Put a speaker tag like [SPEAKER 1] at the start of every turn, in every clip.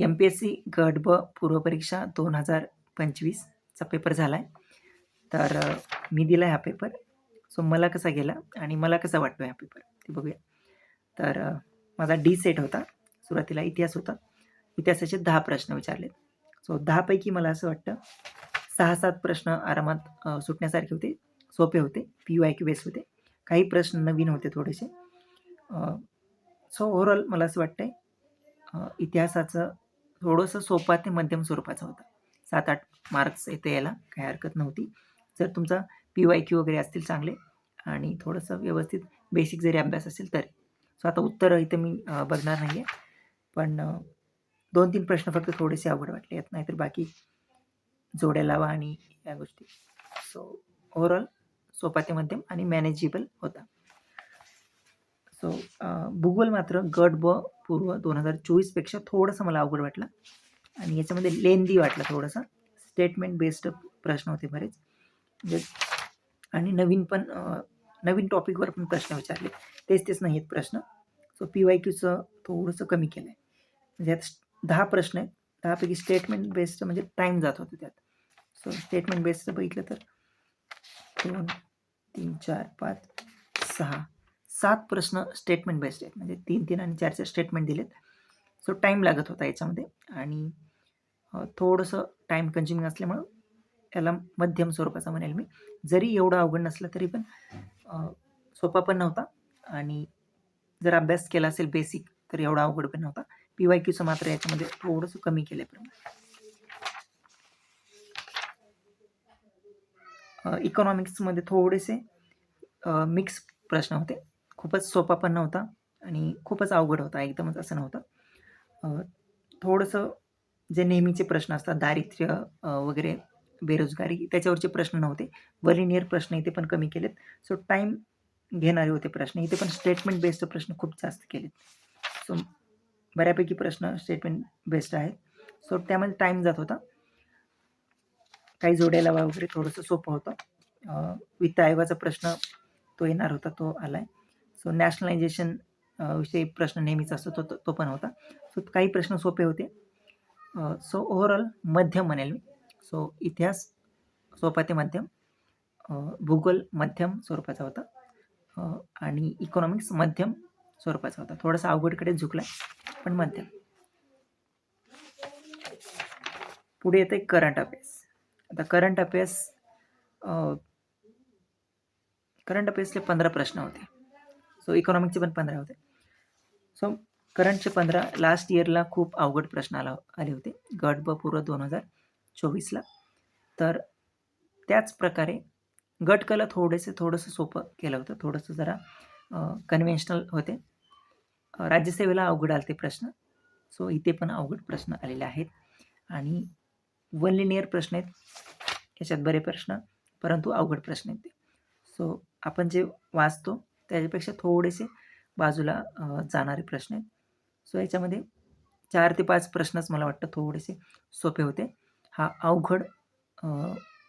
[SPEAKER 1] M P S C गट ब पूर्वपरीक्षा दोन हजार पंचवीसचा पेपर झाला आहे तर मी दिला आहे हा पेपर सो मला कसा गेला आणि मला कसा वाटतो हा पेपर ते बघूया. तर माझा डी सेट होता. सुरुवातीला इतिहास होता. इतिहासाचे दहा प्रश्न विचारलेत. सो दहापैकी मला असं वाटतं सहा सात प्रश्न आरामात सुटण्यासारखे होते. सोपे होते. P U I Q base होते. काही प्रश्न नवीन होते थोडेसे. सो ओव्हरऑल मला असं वाटतं आहे इतिहासाचं थोडंसं सोपा ते मध्यम स्वरूपाचं होतं. सात आठ मार्क्स येते याला काही हरकत नव्हती. जर तुमचा पी वाय क्यू वगैरे असतील चांगले आणि थोडंसं व्यवस्थित बेसिक जरी अभ्यास असेल तरी. सो आता उत्तर इथं मी बघणार नाही आहे पण दोन तीन प्रश्न फक्त थोडेसे अवघड वाटले आहेत. नाहीतर बाकी जोड्या लावा आणि या गोष्टी. सो ओव्हरऑल सोपा ते मध्यम आणि मॅनेजेबल होता. सो भूगोल मात्र गट ब पूर्व दोन हजार चोवीसपेक्षा थोडंसं मला अवघड वाटलं. आणि याच्यामध्ये लेंदी वाटलं थोडंसं. स्टेटमेंट बेस्ड प्रश्न होते बरेच. म्हणजे आणि नवीन पण नवीन टॉपिकवर पण प्रश्न विचारले. तेच तेच नाही आहेत प्रश्न. सो पी वाय क्यूचं थोडंसं कमी केलं आहे म्हणजे यात दहा प्रश्न आहेत. दहापैकी स्टेटमेंट बेस्ड म्हणजे टाईम जात होते त्यात. सो स्टेटमेंट बेस्ड बघितलं तर दोन तीन चार पाच सहा सात प्रश्न स्टेटमेंट बाय स्टेट म्हणजे तीन तीन आणि चार चार स्टेटमेंट दिलेत. सो टाईम लागत होता याच्यामध्ये. आणि थोडंसं टाईम कन्झ्युमिंग असल्यामुळं याला मध्यम स्वरूपाचा म्हणेल मी. जरी एवढं अवघड नसलं तरी पण सोपा पण नव्हता. आणि जर अभ्यास केला असेल बेसिक तर एवढा अवघड पण नव्हता. पी वाय क्यूचं मात्र याच्यामध्ये थोडंसं कमी केलं आहे प्रमाण इकॉनॉमिक्समध्ये थोडेसे मिक्स प्रश्न होते. खूपच सोपा पण नव्हता आणि खूपच अवघड होता एकदमच असं नव्हतं. थोडंसं जे नेहमीचे प्रश्न असतात दारिद्र्य वगैरे बेरोजगारी त्याच्यावरचे प्रश्न नव्हते. वलिनियर प्रश्न इथे पण कमी केलेत. सो टाईम घेणारे होते प्रश्न. इथे पण स्टेटमेंट बेस्ड प्रश्न खूप जास्त केलेत. सो बऱ्यापैकी प्रश्न स्टेटमेंट बेस्ड आहेत. सो त्यामध्ये टाईम जात होता. काही जोड्याला वगैरे थोडंसं सोपं होतं. वित्त आयोगाचा प्रश्न तो येणार होता तो आला आहे सो नॅशनलायझेशन विषयी प्रश्न नेहमीच असतो तो तो पण होता. सो काही प्रश्न सोपे होते. सो ओव्हरऑल मध्यम म्हणेल मी. सो इतिहास सोपा ते मध्यम भूगोल मध्यम स्वरूपाचा होता. आणि इकॉनॉमिक्स मध्यम स्वरूपाचा होता. थोडासा अवघडकडे झुकला पण मध्यम. पुढे येते करंट अफेअर्स आता करंट अफेअर्स करंट अफेअर्सचे पंधरा प्रश्न होते. सो इकॉनॉमिकचे पण पंधरा होते. सो करंटचे पंधरा लास्ट इयरला खूप अवघड प्रश्न आला आले होते. गट ब पूर्व दोन हजार चोवीसला तर त्याच प्रकारे गटकला थोडेसे थोडंसं सोपं केलं होतं. थोडंसं जरा कन्व्हेन्शनल होते. राज्यसेवेला अवघड आले ते प्रश्न. सो इथे पण अवघड प्रश्न आलेले आहेत. आणि वन लिनियर प्रश्न आहेत. याच्यात बरे प्रश्न परंतु अवघड प्रश्न आहेत ते. सो आपण जे वाचतो त्याच्यापेक्षा थोडेसे बाजूला जाणारे प्रश्न आहेत. सो याच्यामध्ये चार ते पाच प्रश्नच मला वाटतं थोडेसे सोपे होते. हा अवघड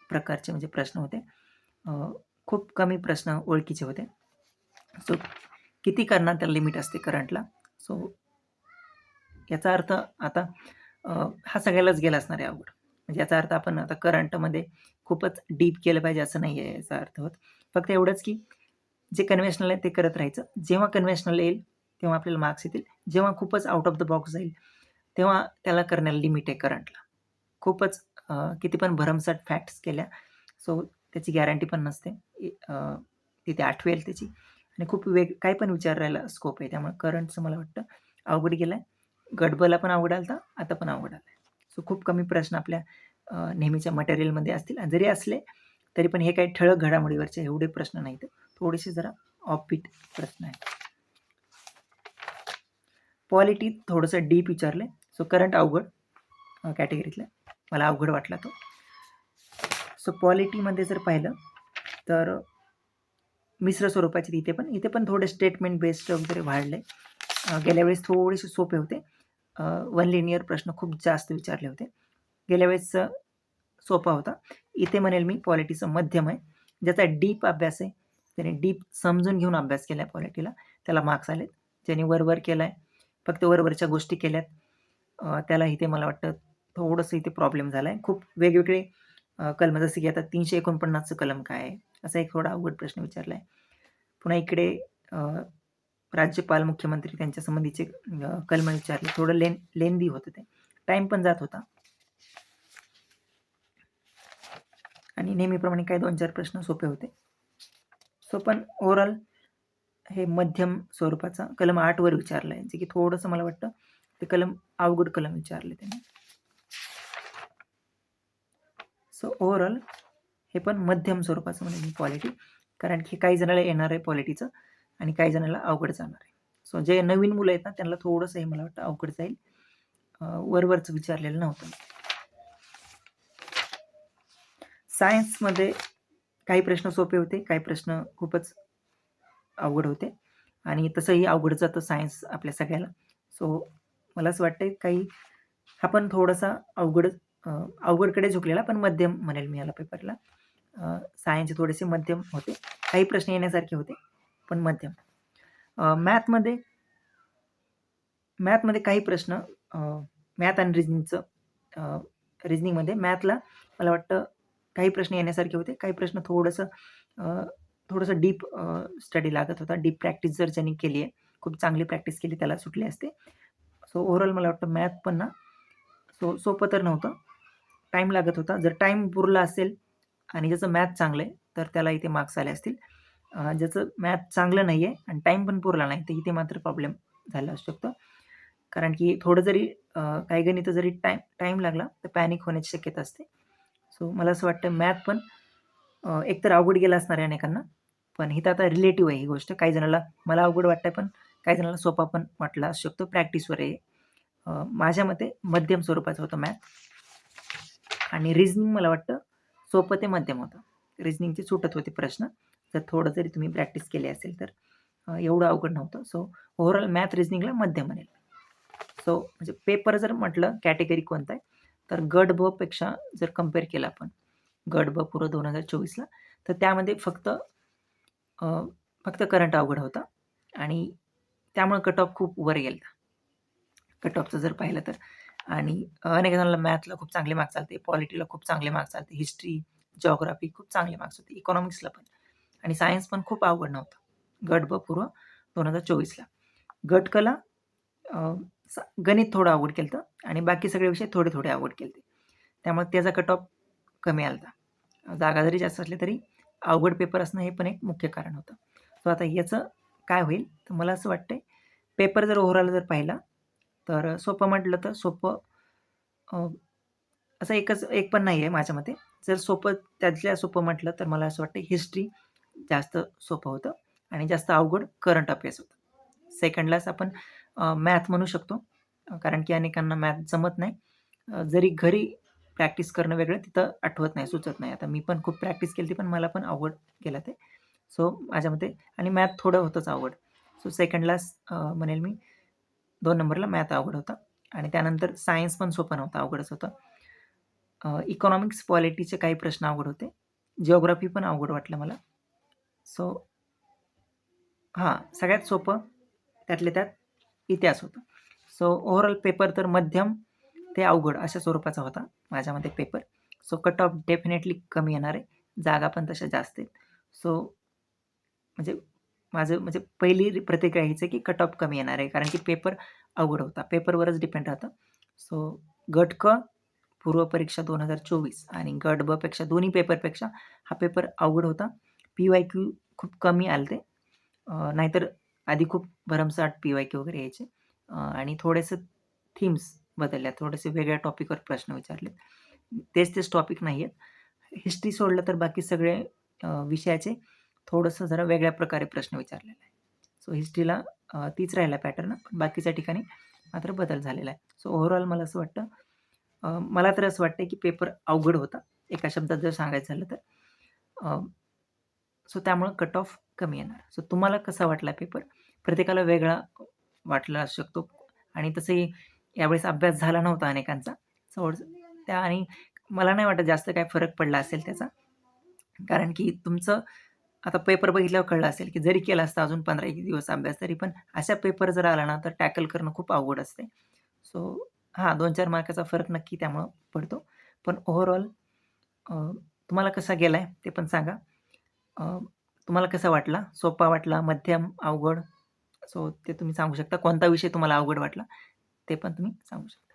[SPEAKER 1] प्रकारचे म्हणजे प्रश्न होते. खूप कमी प्रश्न ओळखीचे होते. सो किती करणार त्याला लिमिट असते करंटला सो याचा अर्थ आता हा सगळ्यालाच गेला असणार आहे अवघड. म्हणजे याचा अर्थ आपण आता करंटमध्ये खूपच डीप केलं पाहिजे असं नाही आहे याचा अर्थ होत. फक्त एवढंच की जे कन्व्हेन्शनल आहे ते करत राहायचं. जेव्हा कन्व्हेन्शनल येईल तेव्हा आपल्याला मार्क्स येतील. जेव्हा खूपच आउट ऑफ द बॉक्स जाईल तेव्हा त्याला करण्याला लिमिट आहे करंटला खूपच किती पण भरमसाट फॅक्ट्स केल्या सो त्याची गॅरंटी पण नसते. तिथे आठवेल त्याची. आणि खूप वेग काही पण विचारायला स्कोप आहे. त्यामुळे करंटचं मला वाटतं अवघड गेलं आहे गडबला पण अवघड आलं आता पण अवघड आलं आहे सो खूप कमी प्रश्न आपल्या नेहमीच्या मटेरियलमध्ये असतील. आणि जरी असले तरी पण हे काही ठळक घडामोडीवरचे एवढे प्रश्न नाहीत. थोडेसे जरा ऑफबीट प्रश्न आहेत. पॉलिटी थोडंसं डीप विचारले सो करंट अवघड कॅटेगरीतलं मला अवघड वाटला तो. सो पॉलिटीमध्ये जर पाहिलं तर मिश्र स्वरूपाचे इथे पण इथे पण थोडे स्टेटमेंट बेस्ड वगैरे वाढले गेल्या वेळेस थोडेसे सोपे होते. वन लिनियर प्रश्न खूप जास्त विचारले होते. गेल्या वेळेस सोपा होता इथे म्हणेल मी पॉलिटीचं मध्यम आहे ज्याचा डीप अभ्यास आहे त्याने डीप समजून घेऊन अभ्यास केला आहे पॉलिटीला त्याला मार्क्स आलेत ज्याने वरवर केला आहे फक्त वरवरच्या गोष्टी केल्यात त्याला इथे मला वाटतं थोडंसं इथे प्रॉब्लेम झाला आहे. खूप वेगवेगळे कलम जसं की आता 349चं कलम काय आहे? असा एक थोडा अवघड प्रश्न विचारला आहे. पुन्हा इकडे राज्यपाल, मुख्यमंत्री त्यांच्या संबंधीचे कलम विचारले. थोडं लेन लेंदी होतं ते. टाईम पण जात होता. आणि नेहमीप्रमाणे काही 2-4 प्रश्न सोपे होते. सो पण ओव्हरऑल हे मध्यम स्वरूपाचा कलम आठवर विचारलं आहे, जे की थोडंसं मला वाटतं ते कलम अवघड कलम विचारले त्यांनी. सो ओव्हरऑल हे पण मध्यम स्वरूपाचं म्हणजे क्वालिटी कारण की काही जणाला येणार आहे क्वालिटीचं आणि काही जणाला अवघड जाणार आहे. सो जे नवीन मुलं आहेत ना, त्यांना थोडंसं हे मला वाटतं अवघड जाईल. वरवरचं विचारलेलं नव्हतं. सायन्समध्ये काही प्रश्न सोपे होते, काही प्रश्न खूपच अवघड होते आणि तसंही अवघड जातं सायन्स आपल्या सगळ्याला. सो मला असं वाटतं काही हा पण थोडासा अवघड अवघडकडे झुकलेला पण मध्यम म्हणेल मी याला पेपरला. सायन्सचे थोडेसे मध्यम होते. काही प्रश्न येण्यासारखे होते, पण मध्यम. मॅथमध्ये मॅथमध्ये काही प्रश्न मॅथ आणि रिजनिंगचं रिजनिंगमध्ये मॅथला मला वाटतं काही प्रश्न येण्यासारखे होते. काही प्रश्न थोडंसं थोडंसं डीप स्टडी लागत होता. डीप प्रॅक्टिस जर ज्यांनी केली आहे, खूप चांगली प्रॅक्टिस केली त्याला सुटले असते. सो ओव्हरऑल मला वाटतं मॅथ पण ना, सो सोपं तर नव्हतं. टाईम लागत होता. जर टाईम पुरला असेल आणि ज्याचं मॅथ चांगलं आहे, तर त्याला इथे मार्क्स आले असतील. ज्याचं मॅथ चांगलं नाही आहे आणि टाईम पण पुरला नाही, तर इथे मात्र प्रॉब्लेम झाला असू शकतो. कारण की थोडं जरी काही गणितं जरी टाईम टाईम लागला, तर पॅनिक होण्याची शक्यता असते. सो मला असं वाटतं मॅथ पण एकतर अवघड गेला असणार आहे अनेकांना. पण इथं आता रिलेटिव्ह आहे ही गोष्ट. काही जणाला मला अवघड वाटतंय, पण काही जणाला सोपा पण वाटला असू शकतो. प्रॅक्टिसवर आहे. माझ्या मते मध्यम स्वरूपाचं होतं मॅथ. आणि रिझनिंग मला वाटतं सोपं ते मध्यम होतं. रिझनिंगचे सुटत होते प्रश्न. जर थोडं जरी तुम्ही प्रॅक्टिस केली असेल तर. एवढं अवघड नव्हतं. सो ओव्हरऑल मॅथ, रिझनिंगला मध्यम म्हणेल. सो म्हणजे पेपर जर म्हटलं कॅटेगरी कोणता आहे, तर गट ब पेक्षा जर कंपेअर केला आपण, गट ब पूर्व 2024ला, तर त्यामध्ये फक्त फक्त करंट अवघड होता आणि त्यामुळे कट ऑफ खूप वर गेला कट ऑफचं जर पाहिलं तर. आणि अनेक जणांना मॅथला खूप चांगले मार्क्स चालते पॉलिटीला खूप चांगले मार्क्स आलते, हिस्ट्री, जॉग्राफी खूप चांगले मार्क्स होते, इकॉनॉमिक्सला पण. आणि सायन्स पण खूप अवघड नव्हतं. गट ब पूर्व दोन हजार चोवीसला गटकला गणित थोडं अवघड केलं आणि बाकी सगळे विषय थोडे-थोडे अवघड केलते. त्यामुळे त्याचा कट ऑफ कमी होता जागा जरी जास्त असले तरी अवघड पेपर असणं हे पण एक मुख्य कारण होतं. सो आता याचं काय होईल, तर मला असं वाटतंय पेपर जर ओव्हरऑल जर पाहिला, तर सोपं म्हटलं तर सोपं असं एकच एक पण नाही आहे माझ्या मते. जर सोपं त्यातल्या सोपं म्हटलं, तर मला असं वाटतं हिस्ट्री जास्त सोपं होतं आणि जास्त अवघड करंट अफेअर्स होतं. सेकंडलाच आपण मॅथ म्हणू शकतो. कारण की अनेकांना मॅथ जमत नाही. जरी घरी प्रॅक्टिस करणं वेगळं, तिथं आठवत नाही, सुचत नाही. आता मी पण खूप प्रॅक्टिस केली पण मला पण अवघड गेलं ते. सो माझ्या मते आणि मॅथ थोडं होतंच आवड सो सेकंडला म्हणेल मी दोन नंबरला मॅथ आवड होता आणि त्यानंतर सायन्स पण सोपं नव्हतं, अवघडच होतं. इकॉनॉमिक्स, पॉलिटीचे काही प्रश्न अवघड होते. जिओग्राफी पण अवघड वाटलं मला. सो हां, सगळ्यात सोपं त्यातल्या त्यात इतिहास होता. सो ओव्हरऑल पेपर तर मध्यम ते अवघड अशा स्वरूपाचा होता माझ्यामध्ये paper. So cut off definitely कमी येणार आहे. जागा पण तशा जास्त आहेत. सो म्हणजे माझं म्हणजे पहिली प्रतिक्रिया हीच आहे, की कट ऑफ कमी येणार आहे. कारण की पेपर अवघड होता. पेपरवरच डिपेंड राहतं. सो गट क पूर्व परीक्षा 2024 आणि गट ब पेक्षा दोन्ही पेपरपेक्षा हा पेपर अवघड होता. पी-वाय-क्यू खूप कमी आले ते नाहीतर आधी खूप भरमसाठ पी-वाय-क्यू वगैरे यायचे. आणि थोडेसे थीम्स बदलल्या. थोडेसे वेगळ्या टॉपिकवर प्रश्न विचारलेत. तेच-तेच टॉपिक नाही आहेत. हिस्ट्री सोडलं तर बाकी सगळे विषयाचे थोडंसं जरा वेगळ्या प्रकारे प्रश्न विचारलेला आहे. सो हिस्ट्रीला तीच राहिला पॅटर्न, पण बाकीच्या ठिकाणी मात्र बदल झालेला आहे. सो ओव्हरऑल मला असं वाटतं मला तर असं वाटतं की पेपर अवघड होता. एका शब्दात जर सांगायचं झालं तर. सो त्यामुळं कट ऑफ कमी येणार. सो तुम्हाला कसा वाटला पेपर? प्रत्येकाला वेगळा वाटला असू शकतो आणि तसंही यावेळेस अभ्यास झाला नव्हता अनेकांचा. सो त्या आणि मला नाही वाटत जास्त काय फरक पडला असेल त्याचा. कारण की तुमचं आता पेपर बघितल्यावर कळलं असेल, की जरी केला असता अजून 15 एक दिवस अभ्यास, तरी पण अशा पेपर जर आला ना, तर टॅकल करणं खूप अवघड असते. सो हां, 2-4 मार्काचा फरक नक्की त्यामुळं पडतो. पण ओव्हरऑल तुम्हाला कसा गेला आहे ते पण सांगा. तुम्हाला कसा वाटला? सोपा वाटला, मध्यम, अवघड? सो ते तुम्ही सांगू शकता. कोणता विषय तुम्हाला अवघड वाटला? ते पण तुम्ही सांगू शकता.